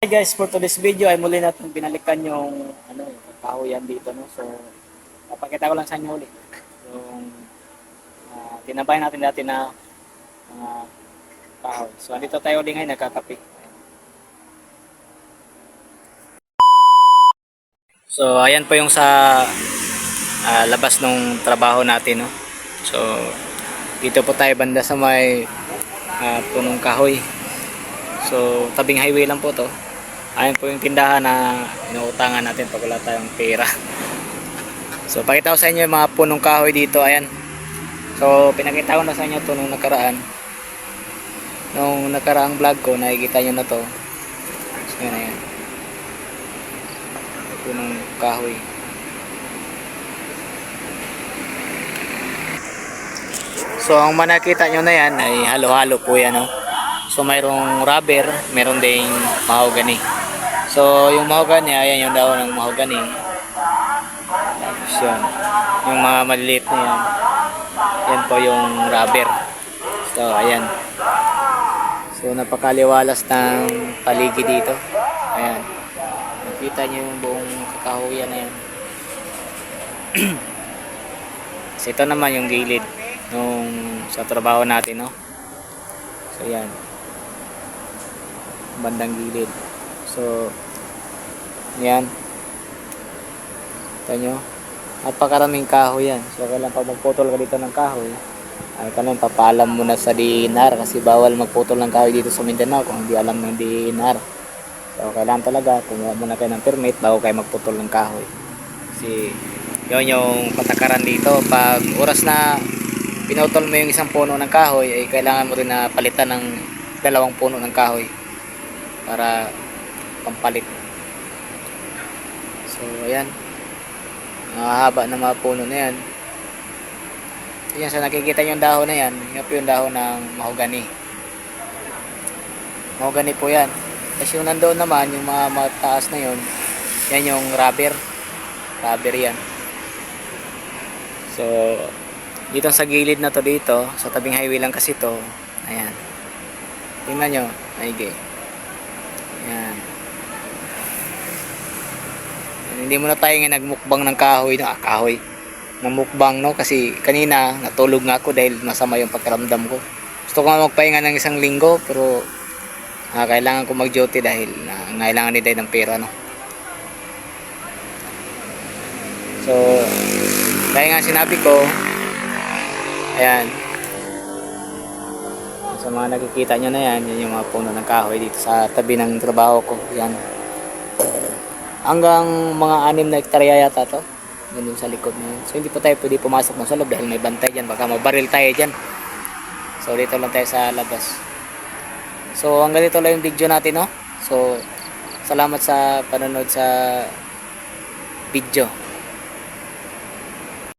Hi guys, for today's video ay muli natin binalikan yung ano, kahoyan dito no. So papakita ko lang sa inyo ulit yung uh, tinabayan natin dati na mga kahoy. So andito tayo ulit ngayon nagkakape. So ayan po yung sa ah, labas ng trabaho natin no. So dito po tayo banda sa may ah, punong kahoy. So tabing highway lang po to. Ayan po yung tindahan na inuutangan natin pag wala tayong pera. So, pakita ko sa inyo yung mga punong kahoy dito. Ayan. So, pinakita ko na sa inyo to nung nakaraan. Nung nakaraang vlog ko, nakikita nyo na to. So, yan, ayan. Punong kahoy. So, ang manakita nyo na yan ay halo-halo po yan, no? So, mayroong rubber, mayroon ding mahogany. So, yung mahogany, ayan yung daon ng mahogany. Tapos yun, yung mga maliliit na yan. Yan po yung rubber. So, ayan. So, napakaliwalas ng paligid dito. Ayan. Nakita niyo yung buong kakahuyan na yan. so, ito naman yung gilid nung sa trabaho natin, no? So, yan. Bandang gilid. So, yan. Ito nyo. Napakaraming kahoy yan. So, kailan pag magputol ka dito ng kahoy, ay kailan papaalam mo na sa DNR kasi bawal magputol ng kahoy dito sa Mindanao kung hindi alam ng DNR. So, kailangan talaga kumuha muna kayo ng permit bago kayo magputol ng kahoy. Kasi, yun yung patakaran dito. Pag oras na pinutol mo yung isang puno ng kahoy, ay kailangan mo rin na palitan ng dalawang puno ng kahoy para pampalit. So, ayan. Mahaba na mga puno na yan. Yan, sa nakikita yung dahon na yan, yan po yung dahon ng mahogany. Mahogany po yan. Tapos yung nandoon naman, yung mga mataas na yun, yan yung rubber. Rubber yan. So, dito sa gilid na to dito, sa tabing highway lang kasi to, ayan. Tingnan nyo, maigi. Yan. Hindi mo na tayo nga nagmukbang ng kahoy, no? ah, kahoy. Ng mukbang, no? Kasi kanina, natulog nga ako dahil masama yung pakiramdam ko. Gusto ko nga magpahinga ng isang linggo, pero ah, kailangan ko mag-duty dahil na, kailangan din tayo ng pera, no? So, dahil nga sinabi ko, ayan, sa mga nakikita nyo na yan, yan yung mga puno ng kahoy dito sa tabi ng trabaho ko. Yan. Hanggang mga anim na hektarya yata to. Yan sa likod na. So hindi pa tayo pwede pumasok ng sa loob dahil may bantay dyan. Baka mabaril tayo dyan. So dito lang tayo sa labas. So hanggang dito lang yung video natin no. So salamat sa panonood sa video.